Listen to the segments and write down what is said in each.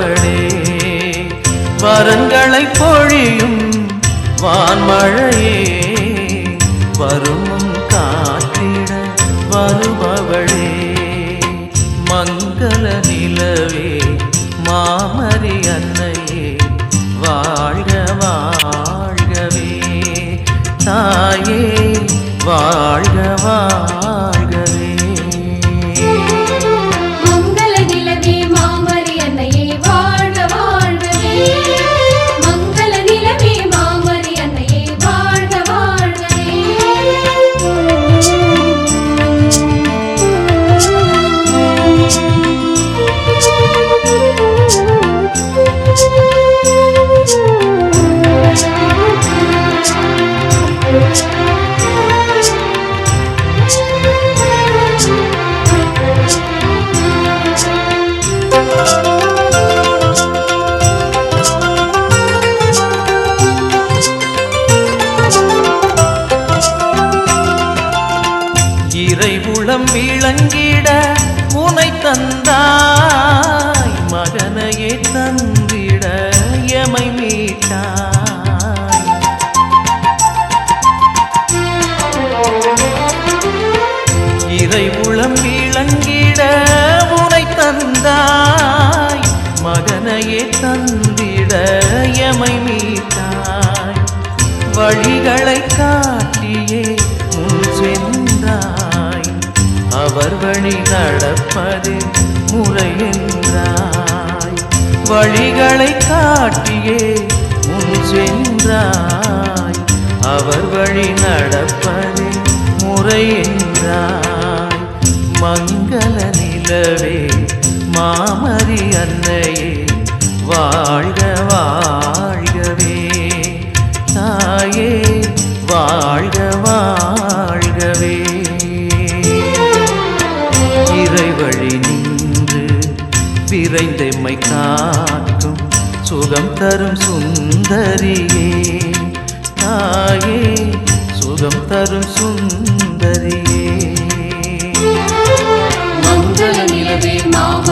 அவளே வரங்களை பொழியும் வான்மழையே வருமும் காத்திட வருபவளே. மங்கள நிலவே மாமரி அன்னையே வாழ்க வாழ்கவே. தாயே வாழ்க வழிகளை காட்டியே முன் சென்றாய். அவர் வழி நடப்பது முறை என்றாய். மங்கள நிலவே மாமரி அன்னையே வாழ்க வாழ்கவே. தாயே வாழ்க வாழ்கவே. இறை வழி நின்று விரைந்தே வேண்மை காக்கும் சுகம் தரும் சுந்தரியே. தாயே சுகம் தரும் சுந்தரியே. மங்கள நிலவே மாவ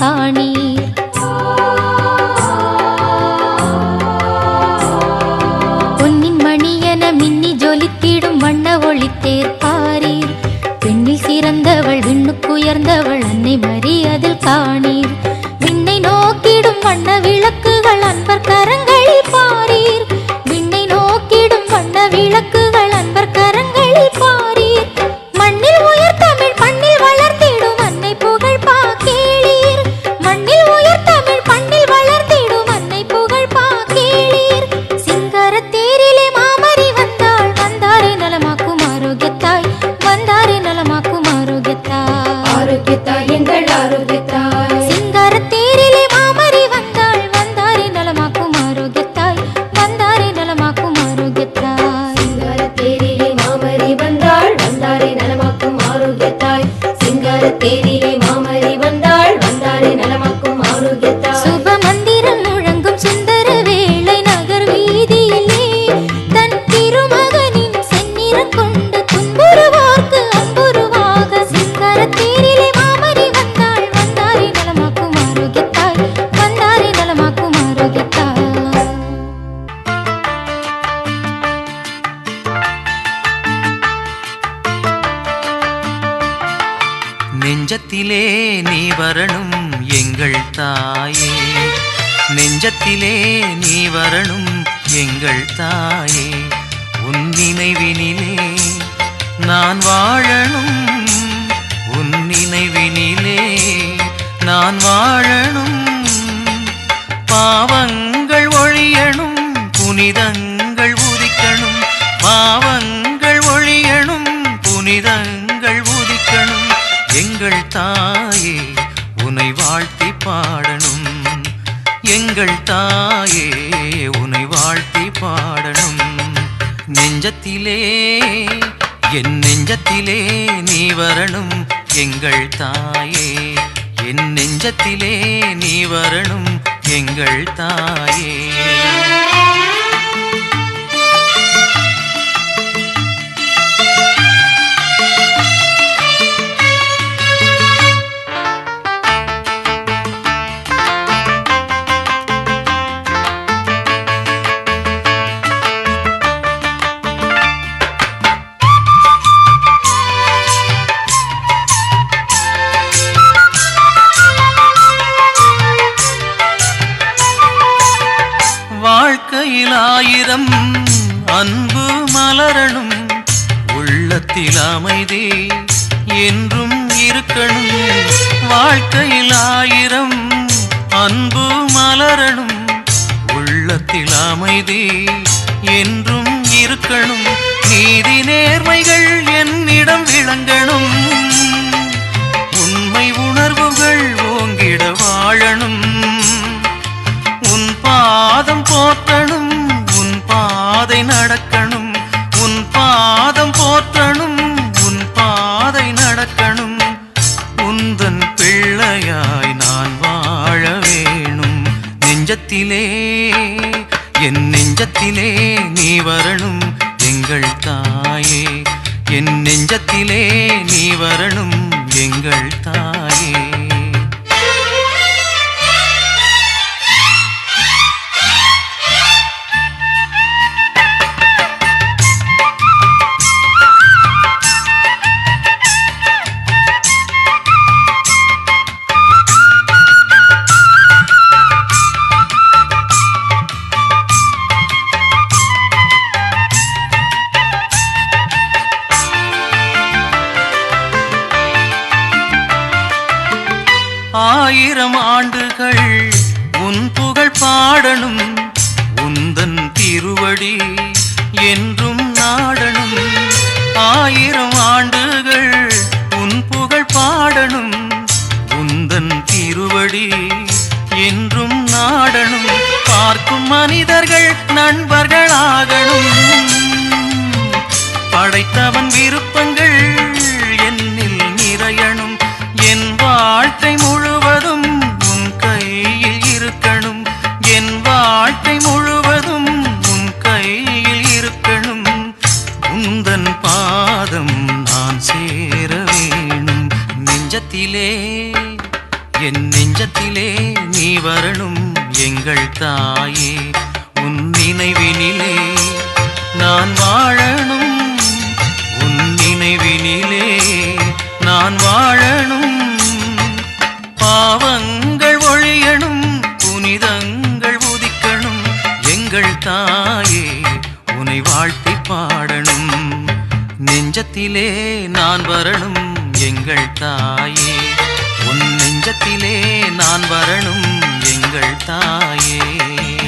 காணி பொன்னின் மணியன மின்னி ஜொலித்திடும் வண்ண ஒளித்தேர் பாரீர் பெண்ணில் சிறந்தவள் விண்ணுக்குயர்ந்தவள் அன்னை மறி அதில் காணீர். விண்ணை நோக்கிடும் வண்ண விளக்குகள் அன்பர் கரங்களில் பாரீர். விண்ணை நோக்கிடும் வண்ண விளக்கு तेरी பாவங்கள் ஒழியணும் புனிதங்கள் உதிக்கணும். பாவங்கள் ஒழியணும் புனிதங்கள் உதிக்கணும். எங்கள் தாயே உனை வாழ்த்தி பாடணும். எங்கள் தாயே உனை வாழ்த்தி பாடணும். நெஞ்சத்திலே என் நெஞ்சத்திலே நீ வரணும். எங்கள் தாயே என் நெஞ்சத்திலே நீ வரணும். எங்கள் தாயே. அன்பு மலரணும் உள்ளத்தில் அமைதி என்றும் இருக்கணும். வாழ்க்கையில் ஆயிரம் அன்பு மலரணும் உள்ளத்தில் அமைதி என்றும் இருக்கணும். நீதி நேர்மைகள் என்னிடம் விளங்கணும். உண்மை உணர்வுகள் ஓங்கிட வாழணும். உன் பாதம் போற்றணும். பாதை நடக்கணும். உன் பாதம் போற்றணும். உன் பாதை நடக்கணும். உந்தன் பிள்ளையாய் நான் வாழ வேணும். நெஞ்சத்திலே என் நெஞ்சத்திலே நீ வரணும். எங்கள் தாயே என் நெஞ்சத்திலே நீ வரணும். எங்கள் தாயே. திருவடி என்றும் நாடணும் பார்க்கும் மனிதர்கள் நண்பர்களாகணும். படைத்தவன் விருப்பங்கள் தாயே உன் நினைவினிலே நான் வாழணும். உன் நினைவினிலே நான் வாழணும். பாவங்கள் ஒழியணும் புனிதங்கள் உதிக்கணும். எங்கள் தாயே உனை வாழ்த்தி பாடணும். நெஞ்சத்திலே நான் வரணும் எங்கள் தாயே. உன் நெஞ்சத்திலே நான் வரணும். எங்கள் தாயே.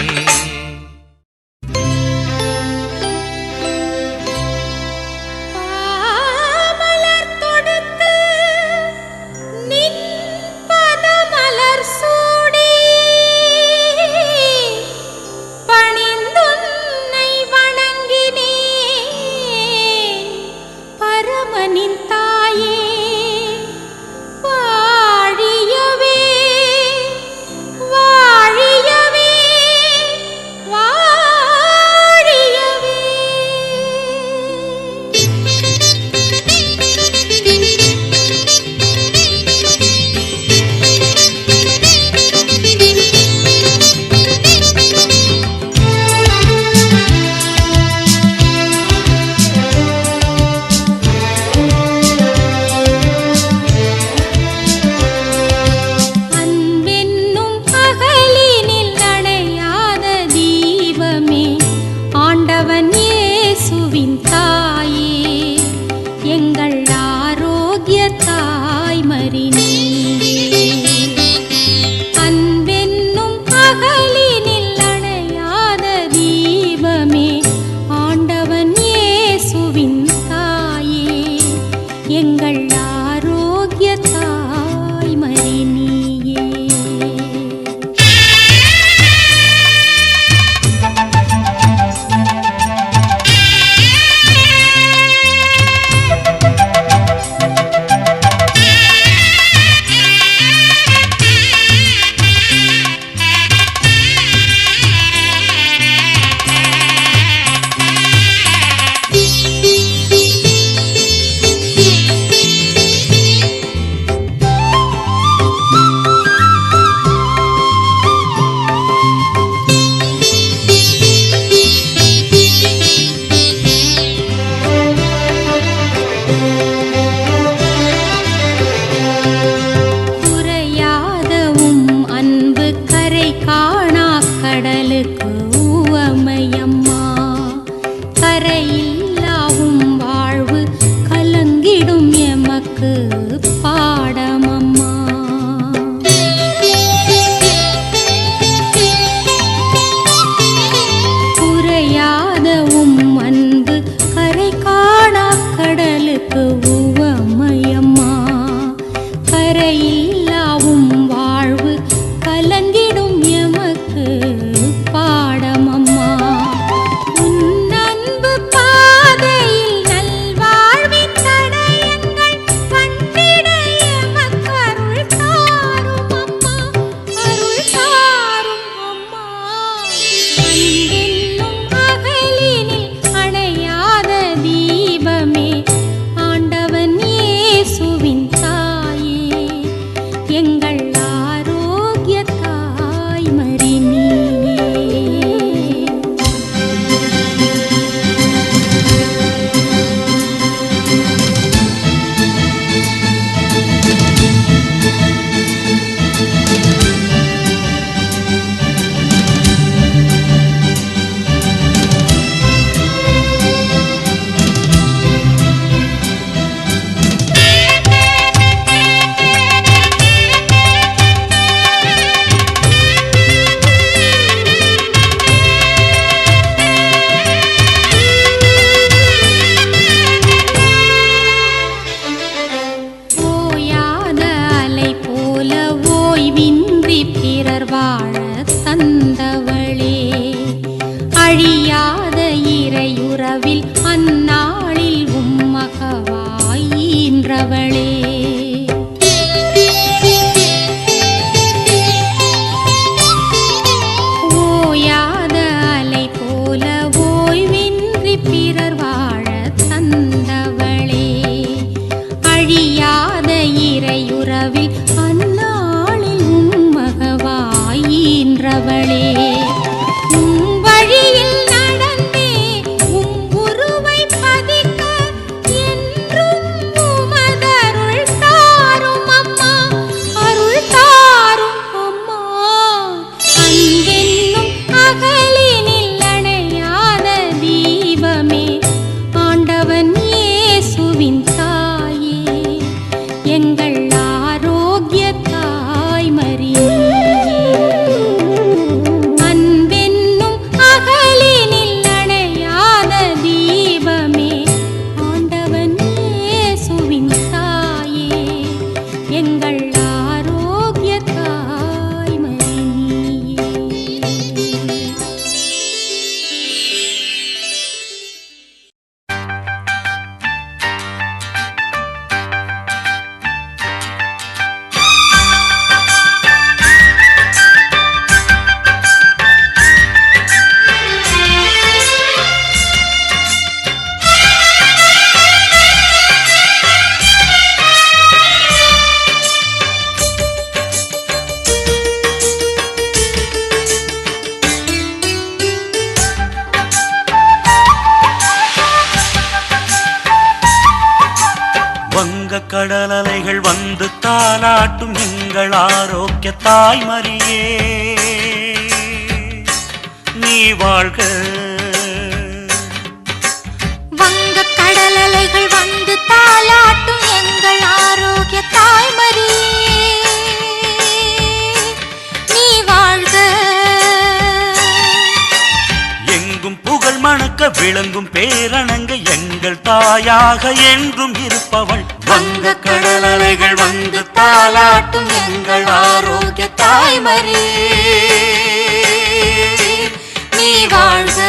பிற விளங்கும் பேரணங்க எங்கள் தாயாக என்றும் இருப்பவள். வங்க கடல் அலைகள் வந்து தாளாட்டும் எங்கள் ஆரோக்கிய தாய்மரே. நீ வாழ்க.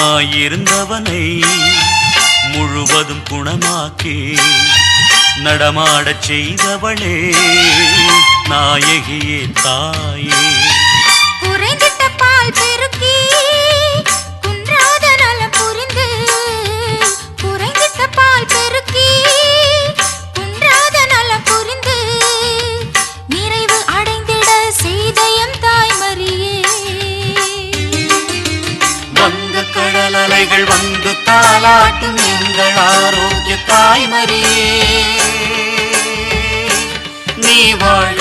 முடமாயிருந்தவனை முழுவதும் குணமாக்கி நடமாடச் செய்தவளே நாயகியே தாயே. குறைந்திட்ட பால் நீங்கள் வந்து தாளாட்டும் எங்கள் ஆரோக்கிய தாய்மரியே நீ வாழ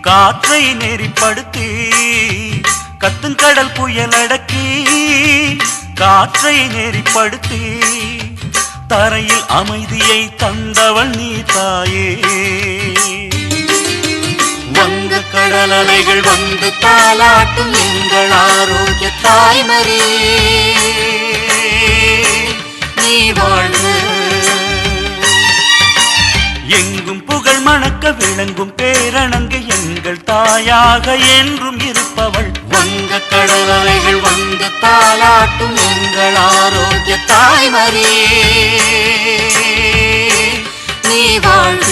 காற்றை நெறிப்படுத்தி கத்தும் கடல் புயல் அடக்கி காற்றை நெறிப்படுத்தி தரையில் அமைதியை தந்தவள் நீ தாயே. வங்க கடல் அலைகள் வந்து தாளாட்டும் எங்கள் ஆரோக்கிய தாய்மரியே நீ வாழ்க எங்கும் புகழ் மணக்க விளங்கும் பேரணங்கு எங்கள் தாயாக என்றும் இருப்பவள். வங்க கடல் அலைகள் வந்து தாலாட்டும் எங்கள் ஆரோக்கிய தாய்மரியே நீ வாழ்க